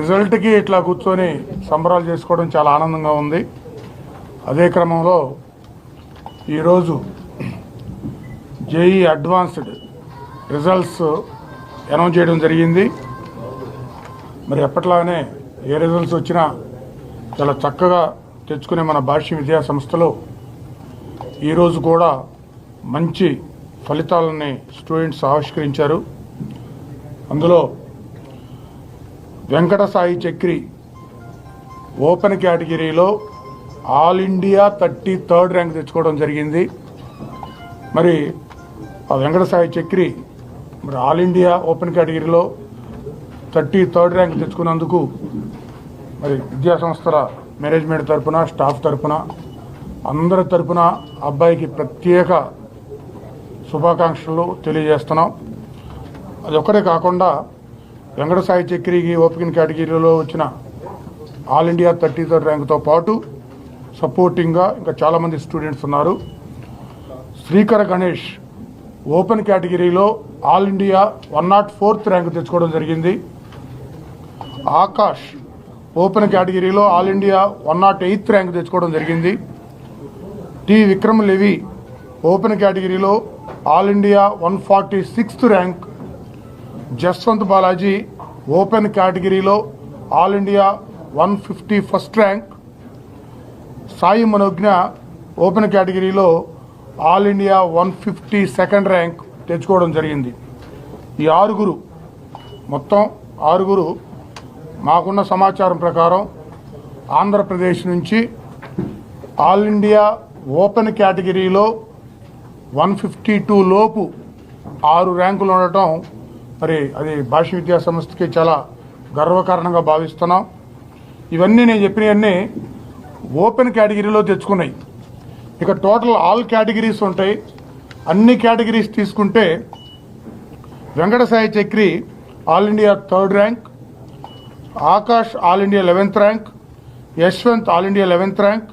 రిజల్ట్కి ఇట్లా కూర్చొని సంబరాలు చేసుకోవడం చాలా ఆనందంగా ఉంది. అదే క్రమంలో ఈరోజు జేఈ అడ్వాన్స్డ్ రిజల్ట్స్ అనౌన్స్ చేయడం జరిగింది. మరి ఎప్పట్లానే ఏ రిజల్ట్స్ వచ్చినా చాలా చక్కగా తెచ్చుకునే మన భాష్య విద్యా సంస్థలో ఈరోజు కూడా మంచి ఫలితాలని స్టూడెంట్స్ ఆవిష్కరించారు. అందులో వెంకటసాయి చక్రి ఓపెన్ కేటగిరీలో all India thirty third rank తెచ్చుకోవడం జరిగింది. మరి ఆ వెంకటసాయి చక్రి మరి ఆల్ ఇండియా ఓపెన్ కేటగిరీలో థర్టీ థర్డ్ ర్యాంక్ తెచ్చుకున్నందుకు మరి విద్యా సంస్థల మేనేజ్మెంట్ తరపున స్టాఫ్ తరపున అందరి తరపున అబ్బాయికి ప్రత్యేక శుభాకాంక్షలు తెలియజేస్తున్నాం. అది ఒక్కటే కాకుండా వెంకట సాయి చక్రికి ఓపెన్ కేటగిరీలో వచ్చిన ఆల్ ఇండియా థర్టీ థర్డ్ ర్యాంక్తో పాటు సపోర్టింగ్గా ఇంకా చాలామంది స్టూడెంట్స్ ఉన్నారు. శ్రీకర గణేష్ ఓపెన్ కేటగిరీలో all India one nought fourth rank తెచ్చుకోవడం జరిగింది. ఆకాష్ ఓపెన్ కేటగిరీలో all India one nought eighth rank తెచ్చుకోవడం జరిగింది. టి విక్రమ్ లెవి ఓపెన్ కేటగిరీలో all India one forty sixth rank Jaswanth Balaji open కేటగిరీలో all India one fifty first rank. Sai Manogna open కేటగిరీలో all India one fifty second rank తెచ్చుకోవడం జరిగింది. ఈ ఆరుగురు మొత్తం ఆరుగురు మాకున్న సమాచారం ప్రకారం ఆంధ్రప్రదేశ్ నుంచి ఆల్ ఇండియా ఓపెన్ కేటగిరీలో వన్ ఫిఫ్టీ టూ లోపు ఆరు ర్యాంకులు ఉండటం మరి అది భాష విద్యా సంస్థకి చాలా గర్వకారణంగా భావిస్తున్నాం. ఇవన్నీ నేను చెప్పినవన్నీ ఓపెన్ కేటగిరీలో తెచ్చుకున్నాయి. ఇక టోటల్ ఆల్ కేటగిరీస్ ఉంటాయి. అన్ని కేటగిరీస్ తీసుకుంటే Venkata Sai Chakri all India third rank Akash all India eleventh rank Yashwanth all India eleventh rank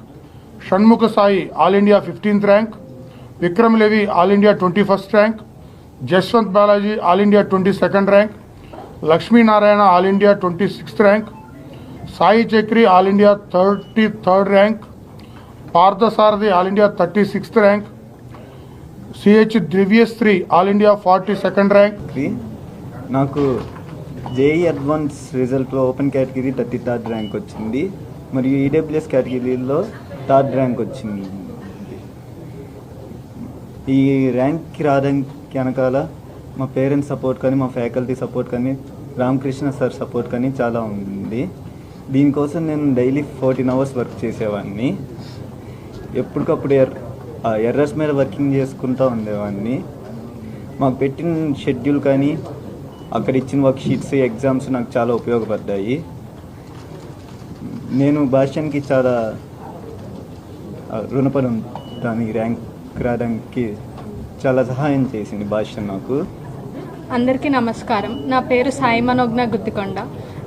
Shanmukha Sai all India fifteenth rank Vikram Levi all India twenty first rank Jaswanth Balaji all India twenty second rank Lakshminarayana all India twenty sixth rank Sai Chakri all India thirty third rank Parthasarathi all India thirty sixth rank CH Divyasri all India forty second rank. నాకు JEE advance రిజల్ట్లో open category thirty third rank వచ్చింది మరియు EWS కేటగిరీలో third rank వచ్చింది. ఈ ర్యాంక్కి రావడానికి వెనకాల మా parents support కానీ మా ఫ్యాకల్టీ సపోర్ట్ కానీ రామకృష్ణ సార్ సపోర్ట్ కానీ చాలా ఉంది. దీనికోసం నేను డైలీ ఫోర్టీన్ అవర్స్ వర్క్ చేసేవాడిని ఎప్పటికప్పుడు ఎర్ ఎర్రర్స్ మీద వర్కింగ్ చేసుకుంటూ ఉండేవాడిని మాకు పెట్టిన షెడ్యూల్ కానీ అక్కడ ఇచ్చిన వర్క్ షీట్స్ ఎగ్జామ్స్ నాకు చాలా ఉపయోగపడ్డాయి. నేను భాష్యానికి చాలా రుణపడి ఉంటాను ఈ ర్యాంక్ రావడానికి చాలా సహాయం చేసింది భాష నాకు. అందరికీ నమస్కారం. నా పేరు సాయి మనోజ్ఞ గుత్తికొండ.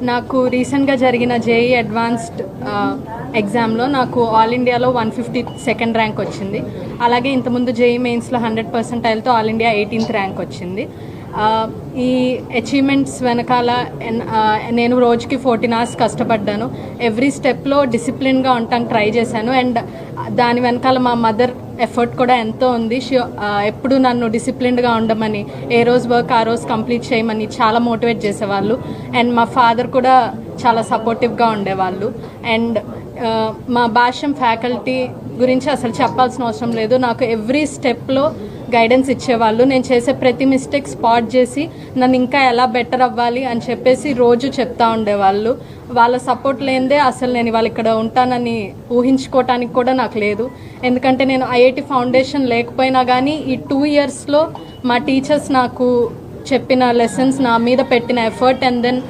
నాకు రీసెంట్గా జరిగిన జేఈ అడ్వాన్స్డ్ ఎగ్జామ్లో నాకు ఆల్ ఇండియాలో వన్ ఫిఫ్టీ సెకండ్ ర్యాంక్ వచ్చింది. అలాగే ఇంతకుముందు జేఈ మెయిన్స్లో హండ్రెడ్ పర్సెంటైల్తో ఆల్ ఇండియా ఎయిటీన్త్ ర్యాంక్ వచ్చింది. ఈ అచీవ్మెంట్స్ వెనకాల నేను రోజుకి ఫోర్టీన్ అవర్స్ కష్టపడ్డాను. ఎవ్రీ స్టెప్లో డిసిప్లిన్గా ఉండటానికి ట్రై చేశాను. అండ్ దాని వెనకాల మా మదర్ ఎఫర్ట్ కూడా ఎంతో ఉంది. షీ ఎప్పుడు నన్ను డిసిప్లిన్డ్గా ఉండమని ఏ రోజు వర్క్ ఆ రోజు కంప్లీట్ చేయమని చాలా మోటివేట్ చేసేవాళ్ళు. అండ్ మా ఫాదర్ కూడా చాలా సపోర్టివ్గా ఉండేవాళ్ళు. అండ్ మా భాష్యం ఫ్యాకల్టీ గురించి అసలు చెప్పాల్సిన అవసరం లేదు. నాకు ఎవ్రీ స్టెప్లో గైడెన్స్ ఇచ్చేవాళ్ళు. నేను చేసే ప్రతి మిస్టేక్ స్పాట్ చేసి నన్ను ఇంకా ఎలా బెటర్ అవ్వాలి? అని చెప్పేసి రోజు చెప్తా ఉండేవాళ్ళు. వాళ్ళ సపోర్ట్ లేనిదే అసలు నేను ఇవాళ ఇక్కడ ఉంటానని ఊహించుకోవటానికి కూడా నాకు లేదు. ఎందుకంటే నేను ఐఐటి ఫౌండేషన్ లేకపోయినా కానీ ఈ టూ ఇయర్స్లో మా టీచర్స్ నాకు చెప్పిన లెసన్స్ నా మీద పెట్టిన ఎఫర్ట్ అండ్ దెన్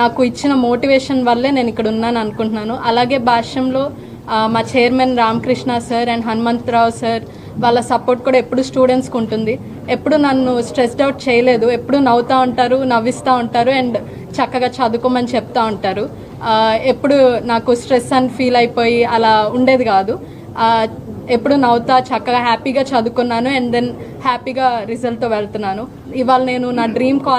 నాకు ఇచ్చిన మోటివేషన్ వల్లే నేను ఇక్కడ ఉన్నాను అనుకుంటున్నాను. అలాగే భాష్యంలో మా chairman Ramakrishna sir and Hanumantha Rao sir వాళ్ళ సపోర్ట్ కూడా ఎప్పుడు స్టూడెంట్స్కి ఉంటుంది. ఎప్పుడు నన్ను స్ట్రెస్డ్ అవుట్ చేయలేదు. ఎప్పుడు నవ్వుతూ ఉంటారు నవ్విస్తూ ఉంటారు అండ్ చక్కగా చదువుకోమని చెప్తూ ఉంటారు. ఎప్పుడు నాకు స్ట్రెస్ అని ఫీల్ అయిపోయి అలా ఉండేది కాదు. ఎప్పుడు నవ్వుతా చక్కగా హ్యాపీగా చదువుకున్నాను అండ్ దెన్ హ్యాపీగా రిజల్ట్తో వెళ్తున్నాను. ఇవాళ నేను నా డ్రీమ్ కాల్